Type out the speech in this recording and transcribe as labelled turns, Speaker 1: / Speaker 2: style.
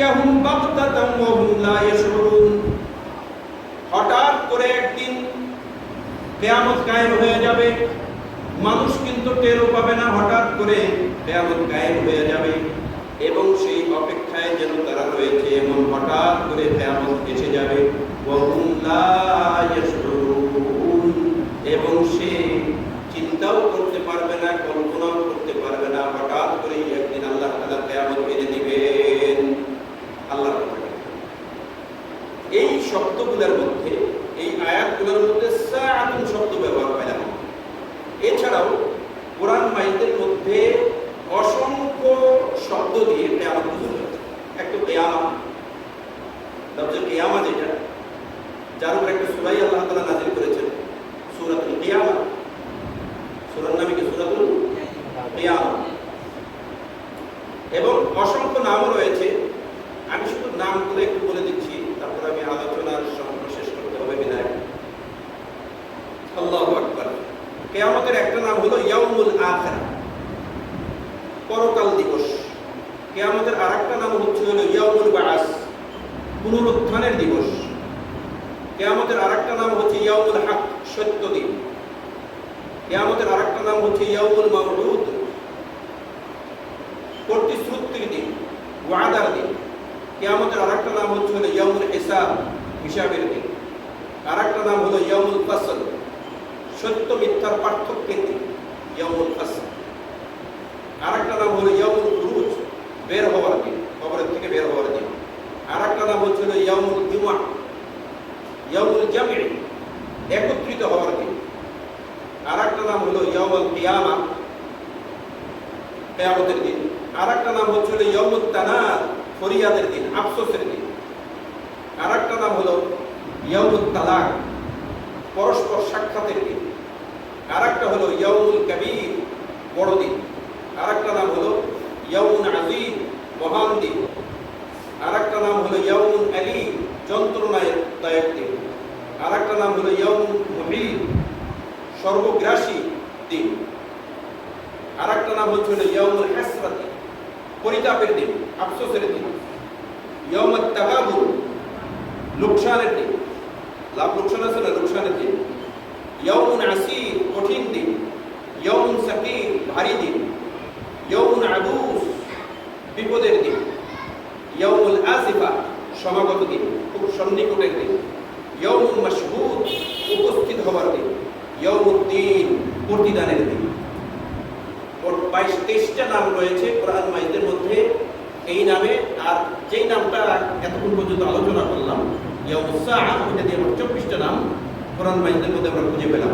Speaker 1: তাতিয়াহুম বাগতাতাম ওয়া লা ইয়াশউরুন। হঠাৎ করে একদিন কিয়ামত কায়েম হয়ে যাবে। মানুষ কিন্তু টেরও পাবে না, হঠাৎ করে কিয়ামত কায়েম হয়ে যাবে। এবং সেই অপেক্ষায় যেন তারা রয়েছে, এমন হঠাৎ করে কিয়ামত এসে যাবে ওয়া হুম লা ইয়াশউরুন এবং সে চিন্তাও করতে পারবে না কল্পনাও করতে পারবে না হঠাৎ করে একদিন আল্লাহ তাআলা কিয়ামত এনে দিবেন আল্লাহ এই শব্দগুলোর মধ্যে, এই আয়াতগুলোর মধ্যে সাআতুন শব্দ ব্যবহার হয় না। এছাড়াও কোরআন মাইদের মধ্যে অসংখ্য শব্দ দিয়ে কেয়ামত বোঝানো একটা কেয়ামা লফজে কেয়ামা যেটা যার উপর একটা সুরাই আল্লাহ তাআলা নাজিল করেছেন, সূরাতুল কিয়ামা সূরার নামে কি? সূরাতুল কিয়ামা এবং অসংখ্য নামও রয়েছে। আমি শুধু নামগুলো একটু বলে দিচ্ছি। তারপর আলোচনার সম্পূর্ণ শেষ করতে হবে বিদায় আল্লাহু আকবার। কিয়ামতের একটা নাম হলো ইয়াউমুল আখিরা, পরকাল দিবস। কিয়ামতের আরেকটা নাম হচ্ছে হলো ইয়াউমুল বাআস, পুনরুত্থানের দিবস। কিয়ামতের আরেকটা নাম হচ্ছে ইয়াউমুল হক, সত্য দিন। কিয়ামতের আরেকটা নাম হচ্ছে ইয়াউমুল মাউউদ প্রতিশ্রুতির দিন, ওয়াদার দিন। কিয়ামতের আরেকটা নাম হচ্ছে হলো ইয়াউমুল হিসাব। হিসাবের দিন। আর একটা নাম হলো ইয়াউমুল ফসল। সত্য মিথ্যার পার্থক্যের দিন, ইয়াউমুল আর একটা নাম হলো ইয়াউমুল খুরুজ, বের হওয়ার দিন, কবরের থেকে বের হওয়ার দিন। আর একটা নাম হচ্ছিল হলো ইয়াউমুল জুমা ইয়াউমুল জামি একত্রিত হওয়ার দিন। আরেকটা নাম হলো ইয়াউমুল কিয়ামা, কিয়ামতের দিন। আরেকটা নাম হচ্ছিল হলো ইয়াউমুল তানাদ ফরিয়াদের দিন, আফসোসের দিন। আরেকটা নাম হলো ইয়াউমুল তালাক, পরস্পর সাক্ষাতের দিন। আরেকটা হলো ইয়াউমুল কবির, বড় দিন। আরেকটা নাম হলো ইয়াউমুল আজিম মহান দিন। আরেকটা নাম হলো ইয়াউমুল আলী যন্ত্রণায় দায়ক দিন। আরেকটা নাম হলো ইয়াউমুল মুহিদ সর্বগ্রাসী দিন। আরেকটা নাম হচ্ছে হলো ইয়াউমুল হাসরাতি, পরিতাপের দিন, আফসোসের দিন। ইয়াউমুল তাগাবুন লোকসানের দিন লাভ লোকসান আছে না লোকসানের দিন ইয়াউমুন আসির, কঠিন দিন। ইয়াউমুন সাকির, ভারী দিন। ইয়াউমুন আবুস, বিপদের দিন। ইয়াউমুল আসিফা, সমাগত দিন, খুব সন্নিকটের দিন। ইয়াউমুল মাশহুদ, উপস্থিত হবার দিন। ইয়াউমুদ্দিন প্রতিদানের দিন। ওর বাইশ, তেইশটা নাম রয়েছে কোরআন মাইদের মধ্যে। এই নামে আর যেই নামটা এতক্ষণ পর্যন্ত আলোচনা করলাম ইয়াউমুস সাআ ওইটা দিয়ে আমার চব্বিশটা নাম কোরআন মাইদের মধ্যে আমরা খুঁজে পেলাম